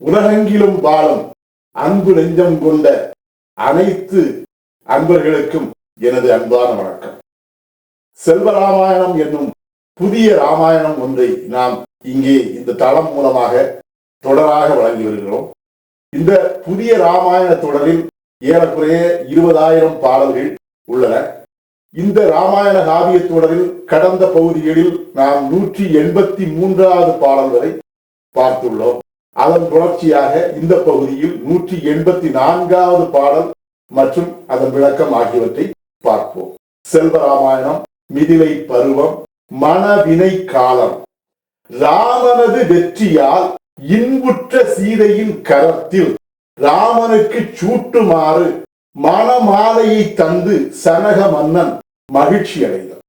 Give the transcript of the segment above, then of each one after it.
உலகெங்கிலும் வாழும் அன்பு நெஞ்சம் கொண்ட அனைத்து அன்பர்களுக்கும் எனது அன்பான வணக்கம். செல்வராமாயணம் என்னும் புதிய ராமாயணம் ஒன்றை நாம் இங்கே இந்த தளம் மூலமாக தொடராக வழங்கி வருகிறோம். இந்த புதிய ராமாயண தொடரில் ஏறக்குறைய இருபதாயிரம் பாடல்கள் உள்ளன. இந்த ராமாயண காவிய தொடரில் கடந்த பகுதிகளில் நாம் நூற்றி எண்பத்தி மூன்றாவது பாடல் வரை பார்த்துள்ளோம். அதன் தொடர்ச்சியாக இந்த பகுதியில் நூற்றி எண்பத்தி நான்காவது பாடல் மற்றும் அதன் விளக்கம் ஆகியவற்றை பார்ப்போம். செல்வராமாயணம் மிதிலை பருவம் மனவினை காலம். ராமனது வெற்றியால் இன்புற்ற சீதையின் கரத்தில் ராமனுக்கு சூட்டுமாறு மணமாலையை தந்து சனக மன்னன் மகிழ்ச்சி அடைந்தார்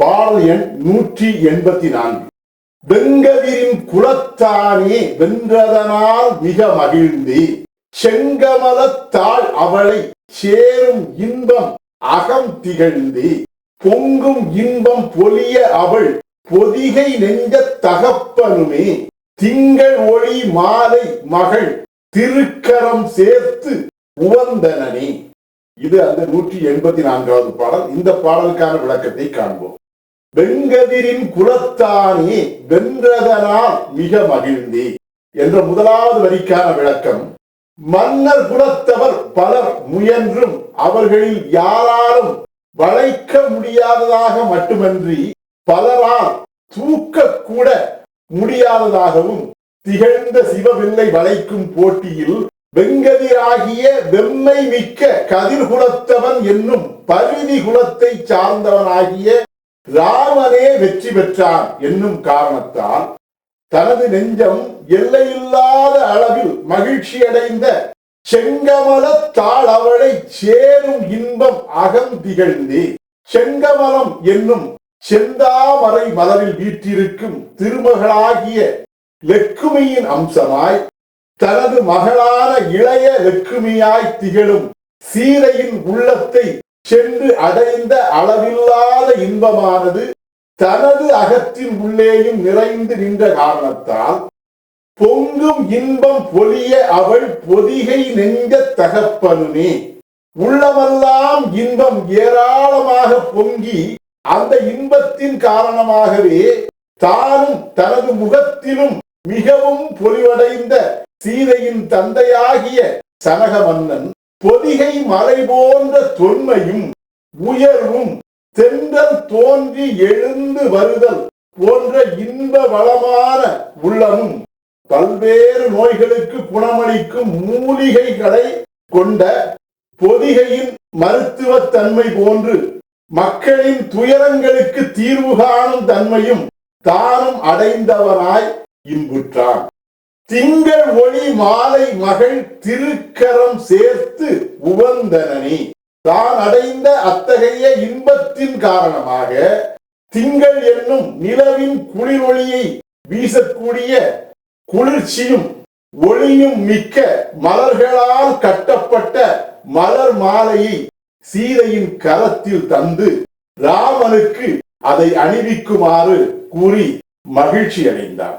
பாடல் எண் நூற்றி எண்பத்தி நான்கு. வெங்கதிரின் குலத்தானே வென்றதனால் மிக மகிழ்ந்தி. செங்கமலத்தாள் அவளை சேரும் இன்பம் அகம் திகழ்ந்தி. பொங்கும் இன்பம் பொலிய அவள் பொதிகை நெஞ்ச தகப்பனுமே. திங்கள் ஒளி மாலை மகள் திருக்கரம் சேர்த்து உவந்தனனே. இது அந்த நூற்றி எண்பத்தி நான்காவது பாடல். இந்த பாடலுக்கான விளக்கத்தை காண்போம். வெங்கதிரின் குலத்தானே வென்றதனால் மிக மகிழ்ந்தே என்ற முதலாவது வரிக்கான விளக்கம். மன்னர் குலத்தவர் பலர் முயன்றும் அவர்களில் யாராலும் வளைக்க முடியாததாக மட்டுமன்றி பலரால் தூக்க கூட முடியாததாகவும் திகழ்ந்த சிவவில்லை வளைக்கும் போட்டியில் வெங்கதிராகிய வெம்மை மிக்க கதிர்குலத்தவன் என்னும் பரிதி குலத்தை சார்ந்தவனாகிய ராமனே வெற்றி பெற்றான் என்னும் காரணத்தால் தனது நெஞ்சம் எல்லையில்லாத அளவில் மகிழ்ச்சி அடைந்த செங்கமல தாள் அவளை சேரும் இன்பம் அகம் திகழ்ந்து. செங்கமலம் என்னும் செந்தாமரை மலரில் வீற்றிருக்கும் திருமகளாகிய லெக்குமியின் அம்சமாய் தனது மகளான இளைய லெக்குமியாய் திகழும் சீரையின் உள்ளத்தை சென்று அடைந்த அளவில்லாத இன்பமானது தனது அகத்தின் உள்ளேயும் நிறைந்து நின்ற காரணத்தால் பொங்கும் இன்பம் பொலிய அவள் பொதிகை நெஞ்ச தகப்பனுமே. உள்ளமெல்லாம் இன்பம் ஏராளமாக பொங்கி அந்த இன்பத்தின் காரணமாகவே தானும் தனது முகத்திலும் மிகவும் பொலிவடைந்த சீதையின் தந்தையாகிய சனக மன்னன் பொதிகை மலை போன்ற தொன்மையும் உயர்வும் தென்றல் தோன்றி எழுந்து வருதல் போன்ற இன்ப வளமான உள்ளமும் பல்வேறு நோய்களுக்கு குணமளிக்கும் மூலிகைகளை கொண்ட பொதிகையின் மருத்துவத்தன்மை போன்று மக்களின் துயரங்களுக்கு தீர்வு காணும் தன்மையும் தானும் அடைந்தவனாய் இன்புற்றான். திங்கள் ஒளி மாலை மகள் திருக்கரம் சேர்த்து உவந்தனனி. தான் அடைந்த அத்தகைய இன்பத்தின் காரணமாக திங்கள் என்னும் நிலவின் குளிர் ஒளியை வீசக்கூடிய குளிர்ச்சியும் ஒளியும் மிக்க மலர்களால் கட்டப்பட்ட மலர் மாலையை சீதையின் கரத்தில் தந்து ராமனுக்கு அதை அணிவிக்குமாறு கூறி மகிழ்ச்சி அடைந்தார்